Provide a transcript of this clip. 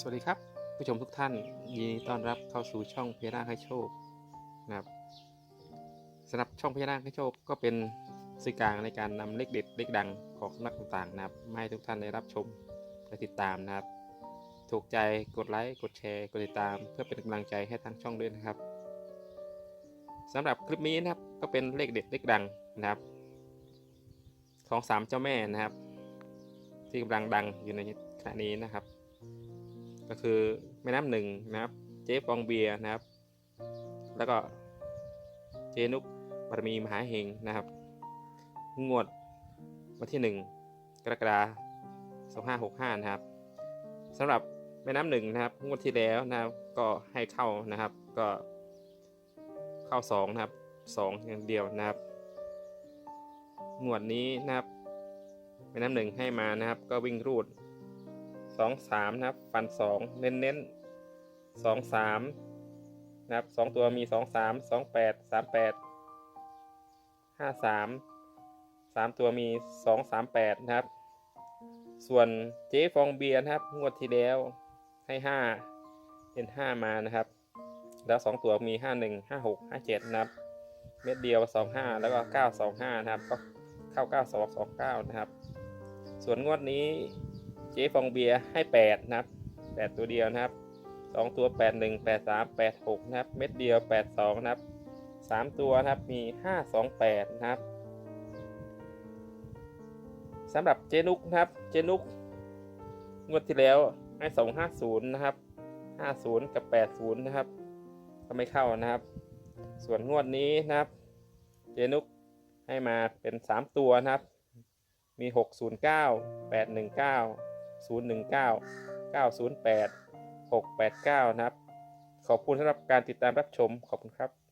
สวัสดีครับ ผู้ชมทุกท่านยินดีต้อนรับเข้าสู่ช่องพญานาคให้โชคนะครับสำหรับช่องพญานาคให้โชคก็เป็นสื่อกลางในการนำเลขเด็ดเลขดังของสำนักต่างๆนะครับมาให้ทุกท่านได้รับชมและติดตามนะครับ ถูกใจกดไลค์กดแชร์กดติดตาม เพื่อเป็นกำลังใจให้ทางช่องด้วยนะครับสำหรับคลิปนี้นะครับก็เป็นเลขเด็ดเลขดังนะครับของสามเจ้าแม่นะครับ ที่กำลังดังอยู่ในขณะนี้นะครับ ก็คือแม่น้ำหนึ่งนะครับ เจ๊ฟองเบียร์นะครับ แล้วก็เจนุกบารมีมหาเฮงนะครับ งวดวันที่หนึ่งกรกฎาคม2565 นะครับสำหรับแม่น้ำหนึ่งนะครับ งวดที่แล้วนะครับ ก็ให้เข้านะครับ ก็เข้าสองนะครับสองอย่างเดียวนะครับ งวดนี้นะครับแม่น้ำหนึ่งให้มานะครับ ก็วิ่งรูด สองสามนะครับ ฟันสองเน้นเน้นสองสามนะครับสองตัวมีสองสามสองแปดสามแปดห้าสามสามตัวมีสองสามแปดนะครับ ส่วนเจ๊ฟองเบียร์นะครับ งวดที่แล้วให้ห้าเป็นห้ามานะครับ แล้วสองตัวมีห้าหนึ่งห้าหกห้าเจ็ดนะครับ เม็ดเดียวสองห้าแล้วก็เก้าสองห้านะครับ ก็เข้าเก้าสองสองเก้านะครับ ส่วนงวดนี้ เจ๊ฟองเบียร์ให้แปดนะครับแปดตัวเดียวนะครับสองตัวแปดหนึ่งแปดสามแปดหกนะครับ เม็ดเดียวแปดสองนะครับสามตัวนะครับมีห้าสองแปดนะครับสำหรับเจนุกนะครับ เจนุกงวดที่แล้วให้สองห้าศูนย์นะครับห้าศูนย์กับแปดศูนย์นะครับ ก็ไม่เข้านะครับ ส่วนงวดนี้นะครับ เจนุกให้มาเป็นสามตัวนะครับ มี609 819 019 908 689 นะครับ ขอบคุณสำหรับการติดตามรับชม ขอบคุณครับ